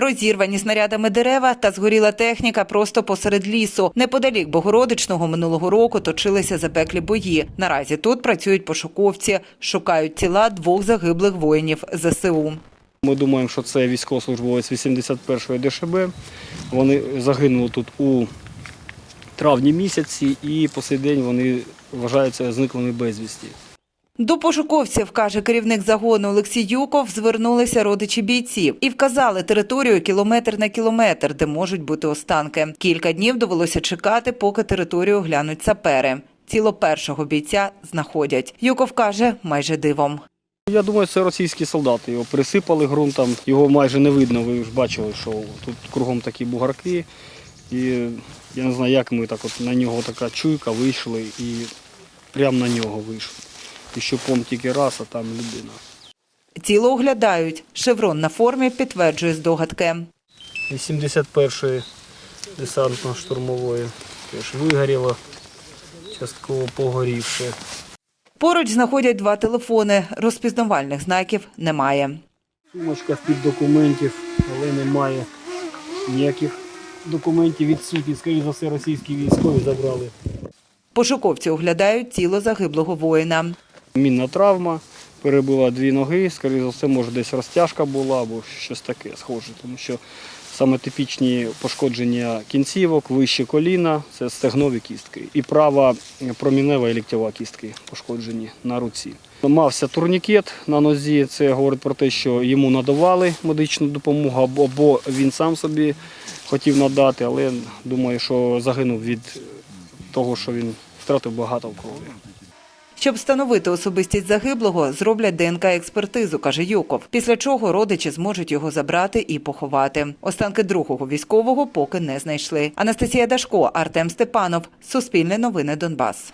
Розірвані снарядами дерева та згоріла техніка просто посеред лісу. Неподалік Богородичного минулого року точилися запеклі бої. Наразі тут працюють пошуковці, шукають тіла двох загиблих воїнів ЗСУ. Ми думаємо, що це військовослужбовець 81-ї ДШБ. Вони загинули тут у травні місяці і по сей день вони вважаються зниклими безвісті. До пошуковців, каже керівник загону Олексій Юков, звернулися родичі бійців і вказали територію кілометр на кілометр, де можуть бути останки. Кілька днів довелося чекати, поки територію глянуть сапери. Тіло першого бійця знаходять. Юков каже, майже дивом. Я думаю, це російські солдати. Його присипали ґрунтом, його майже не видно. Ви ж бачили, що тут кругом такі бугарки. І я не знаю, як ми так от на нього така чуйка вийшли і прямо на нього вийшли. І щупом тільки раз, а там людина. Тіло оглядають. Шеврон на формі підтверджує здогадки. 81-ї десантно-штурмової теж вигоріло, частково погорівши. Поруч знаходять два телефони. Розпізнавальних знаків немає. Сумочка з-під документів, але немає ніяких документів відсутні. Скоріше за все, російські військові забрали. Пошуковці оглядають тіло загиблого воїна. Мінна травма, перебила дві ноги, скоріше за все, може десь розтяжка була або щось таке схоже, тому що саме типічні пошкодження кінцівок, вище коліна це стегнові кістки. І права промінева і ліктєва кістки пошкоджені на руці. Мався турнікет на нозі, це говорить про те, що йому надавали медичну допомогу, або- він сам собі хотів надати, але думаю, що загинув від того, що він втратив багато крові. Щоб встановити особистість загиблого, зроблять ДНК-експертизу, каже Юков. Після чого родичі зможуть його забрати і поховати. Останки другого військового поки не знайшли. Анастасія Дашко, Артем Степанов. Суспільне новини Донбас.